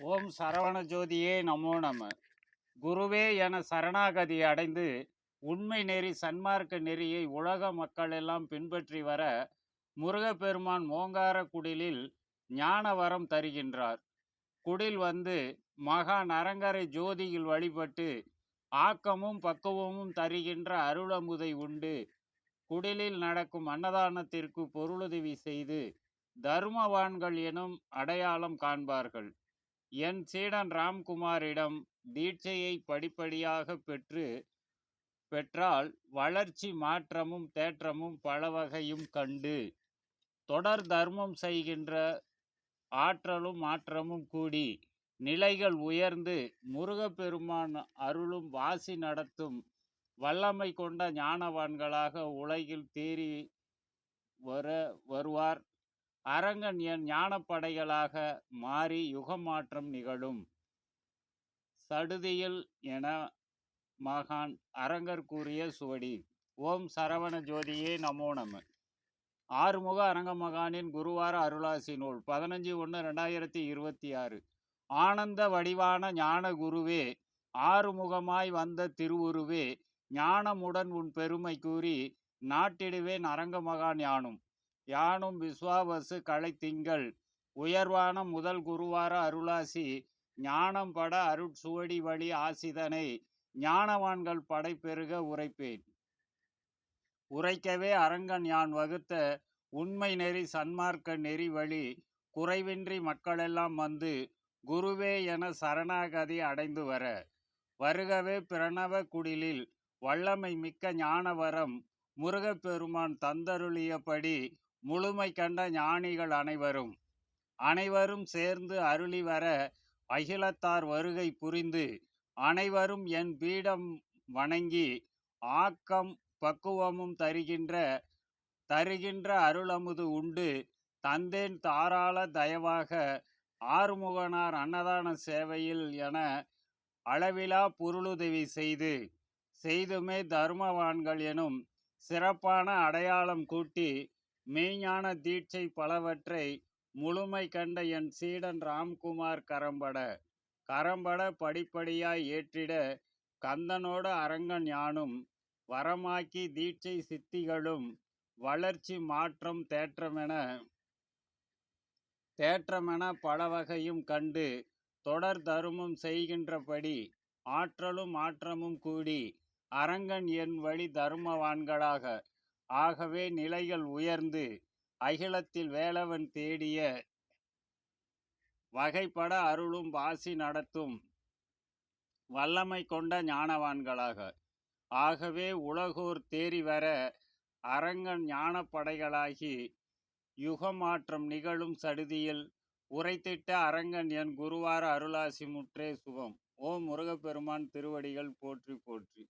ஓம் சரவண ஜோதியே நமோ நம. குருவே என சரணாகதி அடைந்து உண்மை நெறி சன்மார்க்க நெறியை உலக மக்கள் எல்லாம் பின்பற்றி வர முருகப்பெருமான் மோங்கார குடிலில் ஞான வரம் தருகின்றார். குடில் வந்து மகா நரங்கரை ஜோதியில் வழிபட்டு ஆக்கமும் பக்குவமும் தருகின்ற அருளமுதை உண்டு. குடிலில் நடக்கும் அன்னதானத்திற்கு பொருளுதவி செய்து தர்மவான்கள் எனும் அடையாளம் காண்பார்கள். என் சீடன் ராம்குமாரிடம் தீட்சையை படிப்படியாக பெற்று பெற்றால் வளர்ச்சி மாற்றமும் தேற்றமும் பல வகையும் கண்டு தொடர் தர்மம் செய்கின்ற ஆற்றலும் மாற்றமும் கூடி நிலைகள் உயர்ந்து முருகப்பெருமான் அருளும் வாசி நடத்தும் வல்லமை கொண்ட ஞானவான்களாக உலகில் தேறி வர வருவார். அரங்கன் என் ஞானப்படைகளாக மாறி யுகமாற்றம் நிகழும். சடுதியில் என மகான் அரங்கர் கூறிய சுவடி ஓம் சரவண ஜோதியே நமோ நம. ஆறுமுக அரங்க மகானின் குருவார அருளாசி நூல் பதினஞ்சு ஒன்று ரெண்டாயிரத்தி இருபத்தி ஆறு ஆனந்த வடிவான ஞான குருவே ஆறுமுகமாய் வந்த திருவுருவே ஞானமுடன் உன் பெருமை கூறி நாட்டிடுவேன் அரங்க மகான் யானும். யானும் விஸ்வாவசு கலை திங்கள் உயர்வான முதல் குருவார அருளாசி ஞானம் பட அருட்சுவடி வழி ஆசிதனை ஞானவான்கள் படைப்பெருக உரைப்பேன். உரைக்கவே அரங்கன் யான் வகுத்த உண்மை நெறி சன்மார்க்க நெறி வழி குறைவின்றி மக்களெல்லாம் வந்து குருவே என சரணாகதி அடைந்து வர. வருகவே பிரணவ குடிலில் வல்லமை மிக்க ஞானவரம் முருகப்பெருமான் தந்தருளியபடி முழுமை கண்ட ஞானிகள் அனைவரும் அனைவரும் சேர்ந்து அருளி வர அகிலத்தார் வருகை புரிந்து அனைவரும் என் பீடம் வணங்கி ஆக்கம் பக்குவமும் தருகின்ற தருகின்ற அருளமுது உண்டு. தந்தேன் தாராள தயவாக ஆறுமுகனார் அன்னதான சேவையில் என அளவிலா பொருளுதவி செய்து செய்துமே தர்மவான்கள் எனும் சிறப்பான அடையாளம் கூட்டி மெய்ஞான தீட்சை பலவற்றை முழுமை கண்ட என் சீடன் ராம்குமார் கரம்பட. கரம்பட படிப்படியாய் ஏற்றிட கந்தனோட அரங்கன் யானும் வரமாக்கி தீட்சை சித்திகளும் வளர்ச்சி மாற்றம் தேற்றமென தேற்றமென பல வகையும் கண்டு தொடர் தருமம் செய்கின்றபடி ஆற்றலும் மாற்றமும் கூடி அரங்கன் என் வழி தருமவான்களாக ஆகவே நிலைகள் உயர்ந்து அகிலத்தில் வேலவன் தேடிய வகைப்பட அருளும் வாசி நடத்தும் வல்லமை கொண்ட ஞானவான்களாக. ஆகவே உலகோர் தேறி வர அரங்கன் ஞானப்படைகளாகி யுகமாற்றம் நிகழும் சடுதியில் உரைத்திட்ட அரங்கன் என் குருவார அருளாசி முற்றே சுகம். ஓம் முருகப்பெருமான் திருவடிகள் போற்றி போற்றி.